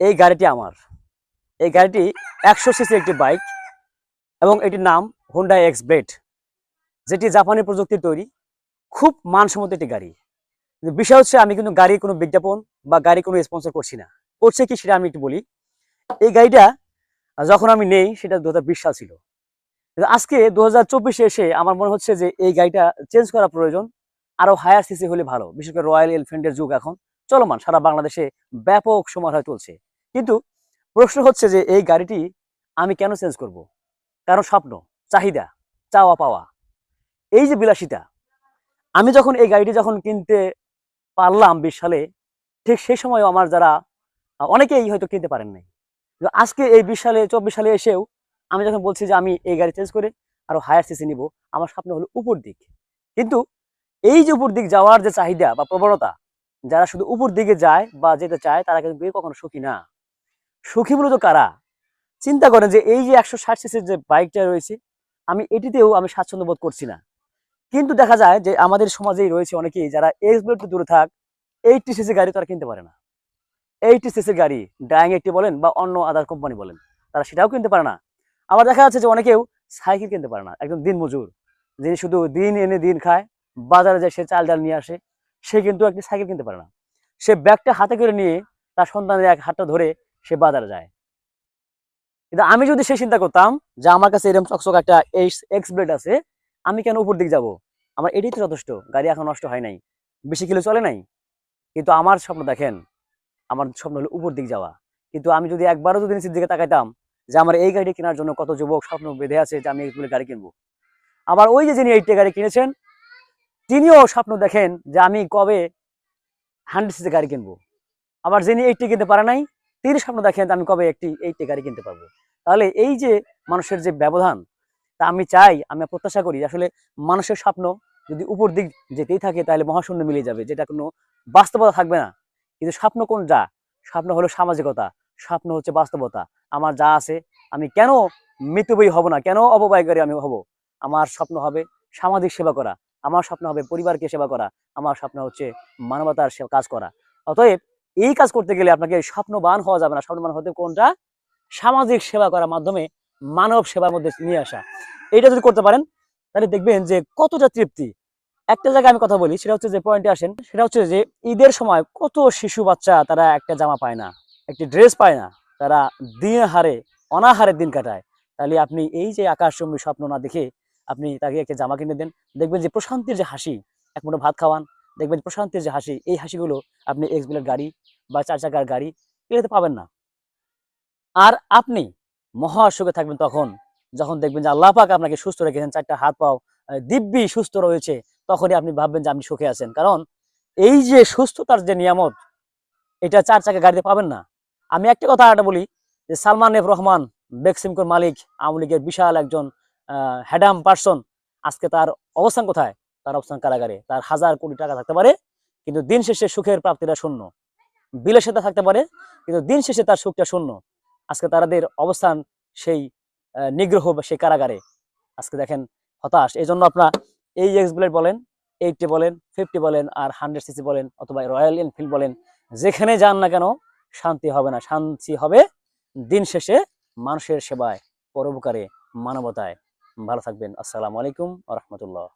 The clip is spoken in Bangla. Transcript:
এই গাড়িটি আমার। এই গাড়িটি একশো সিসি একটি বাইক এবং এটির নাম হোন্ডা এক্স ব্লেড যেটি জাপানি প্রযুক্তির তৈরি, খুব মানসম্মত একটি গাড়ি। কিন্তু বিষয় হচ্ছে আমি কিন্তু গাড়ির কোনো বিজ্ঞাপন বা গাড়ি কোনো স্পন্সর করছি না। করছে কি সেটা আমি একটু বলি। এই গাড়িটা যখন আমি নেই, সেটা দু হাজার বিশ সাল ছিল। কিন্তু আজকে দু হাজার এসে আমার মনে হচ্ছে যে এই গাড়িটা চেঞ্জ করা প্রয়োজন, আরও হায়ার সিসি হলে ভালো। বিশেষ করে রয়্যাল এনফিল্ডের যুগ এখন। চলমান, সারা বাংলাদেশে ব্যাপক সমারোহ চলছে। কিন্তু প্রশ্ন হচ্ছে যে এই গাড়িটি আমি কেন চেঞ্জ করব? কারণ স্বপ্ন, চাহিদা, চাওয়া পাওয়া। এই যে বিলাসিতা, আমি যখন এই গাড়িটি যখন কিনতে পারলাম বিশ সালে, ঠিক সেই সময় আমার যারা, অনেকেই হয়তো কিনতে পারেন নাই। আজকে এই বিশ সালে, চব্বিশ সালে এসেও আমি যখন বলছি যে আমি এই গাড়ি চেঞ্জ করে আরও হায়ার সিসি নিব, আমার স্বপ্ন হলো উপর দিক। কিন্তু এই যে উপর দিক যাওয়ার যে চাহিদা বা প্রবণতা, যারা শুধু উপর দিকে যায় বা যেতে চায়, তারা কিন্তু কখনো সুখী না। সুখী মূলত কারা? চিন্তা করেন যে এই যে একশো ষাট সিসির যে বাইকটা রয়েছে, আমি এটিতেও আমি স্বাচ্ছন্দ্য বোধ করছি না। কিন্তু দেখা যায় যে আমাদের সমাজেই রয়েছে অনেকেই যারা এক্স দূরে থাক, এইটটি সিসি গাড়ি তারা কিনতে পারে না। এইটটি সিসি গাড়ি ডাইং একটি বলেন বা অন্য আদার কোম্পানি বলেন, তারা সেটাও কিনতে পারে না। আবার দেখা যাচ্ছে যে অনেকেও সাইকেল কিনতে পারে না, একদম দিন মজুর যিনি শুধু দিন এনে দিন খায়, বাজারে যায় সে চাল ডাল নিয়ে আসে, সে কিন্তু একটি সাইকেল কিনতে পারে না। সে ব্যাগটা হাতে করে নিয়ে তার সন্তানের এক হাতটা ধরে সে বাজারে যায়। কিন্তু আমি যদি সে চিন্তা করতাম যে আমার কাছে এরকম চকচক একটা এক্স ব্লেড আছে, আমি কেন উপর দিক যাব? আমার এটাই তো যথেষ্ট, গাড়ি এখন নষ্ট হয় নাই। বেশি কিলো চলে নাই। কিন্তু আমার স্বপ্ন দেখেন, আমার স্বপ্ন হলো উপর দিক যাওয়া। কিন্তু আমি যদি একবারও যদি নিচের দিকে তাকাইতাম যে আমার এই গাড়ি কেনার জন্য কত যুবক স্বপ্ন বেঁধে আছে যে আমি এইগুলো গাড়ি কিনবো। আবার ওই যে যিনি এইটটি গাড়ি কিনেছেন, তিনিও স্বপ্ন দেখেন যে আমি কবে হান্ড্রেড সিসি গাড়ি কিনবো। আবার যিনি এইটটি কিনতে পারে নাই তিনি স্বপ্ন দেখেন আমি কবে একটি এইটটি গাড়ি কিনতে পারব। তাহলে এই যে মানুষের যে ব্যবধান, তা আমি চাই, আমি প্রত্যাশা করি, আসলে মানুষের স্বপ্ন যদি উপর দিক যেতেই থাকে, তাহলে মহাশূন্য মিলে যাবে, যেটা কোনো বাস্তবতা থাকবে না। কিন্তু স্বপ্ন কোন যা স্বপ্ন হলো সামাজিকতা, স্বপ্ন হচ্ছে বাস্তবতা। আমার যা আছে, আমি কেন মৃত্যুবয়ী হব না? কেন অপব্যয়কারী আমি হব? আমার স্বপ্ন হবে সামাজিক সেবা করা, আমার স্বপ্ন হবে পরিবারকে সেবা করা, আমার স্বপ্ন হচ্ছে মানবতার কাজ করা। অতএব এই কাজ করতে গেলে আপনাকে স্বপ্নবান হওয়া যাবে না। স্বপ্নবান হতে কোনটা? সামাজিক সেবা করার মাধ্যমে মানব সেবার মধ্যে নিয়ে আসা। এটা যদি করতে পারেন, তাহলে দেখবেন যে কতটা তৃপ্তি। একটা জায়গায় আমি কথা বলি, সেটা হচ্ছে যে পয়েন্টে আসেন, সেটা হচ্ছে যে ঈদের সময় কত শিশু বাচ্চা তারা একটা জামা পায় না, একটি ড্রেস পায় না, তারা দিন হারে, অনাহারে দিন কাটায়। তাহলে আপনি এই যে আকাশচম্বী স্বপ্ন না দেখে আপনি তাকে একটা জামা কিনে দেন, দেখবেন যে প্রশান্তির যে হাসি, এক মুঠো ভাত খাওয়ান দেখবেন প্রশান্তির যে হাসি, এই হাসিগুলো আপনি এক্স বিলের গাড়ি বা চার চাকার গাড়ি এগুলোতে পাবেন না। আর আপনি মহা সুখে থাকবেন তখন, যখন দেখবেন যে আল্লাহ পাক আপনাকে সুস্থ রেখেছেন, চারটা হাত পাও দিব্যি সুস্থ রয়েছে, তখনই আপনি ভাববেন যে আপনি সুখে আছেন। কারণ এই যে সুস্থতার যে নিয়ামত, এটা চার চাকা গাড়িতে পাবেন না। আমি একটা কথা একটা বলি, যে সালমান এফ রহমান, বেক্সিমকোর মালিক, আওয়ামী লীগের বিশাল একজন হ্যাডাম পার্সন আজকে তার অবস্থান কোথায়? তার অবস্থান কারাগারে। তার হাজার কোটি টাকা থাকতে পারে, কিন্তু দিন শেষে সুখের প্রাপ্তিটা শূন্য। বিলাসিতা থাকতে পারে, কিন্তু দিন শেষে তার সুখটা শূন্য। আজকে তাদের অবস্থান সেই নিগ্রহ বা সেই কারাগারে। আজকে দেখেন হতাশ। এই জন্য আপনার এই এক্স বুলেট বলেন এইটটি বলেন ফিফটি বলেন, আর হান্ড্রেড সিসি বলেন, অথবা রয়্যাল এনফিল্ড বলেন, যেখানে যান না কেন, শান্তি হবে না। শান্তি হবে দিন শেষে মানুষের সেবায়, পরোপকারে, মানবতায়। ভালো থাকবেন। আসসালামু আলাইকুম রহমতুল্লাহ।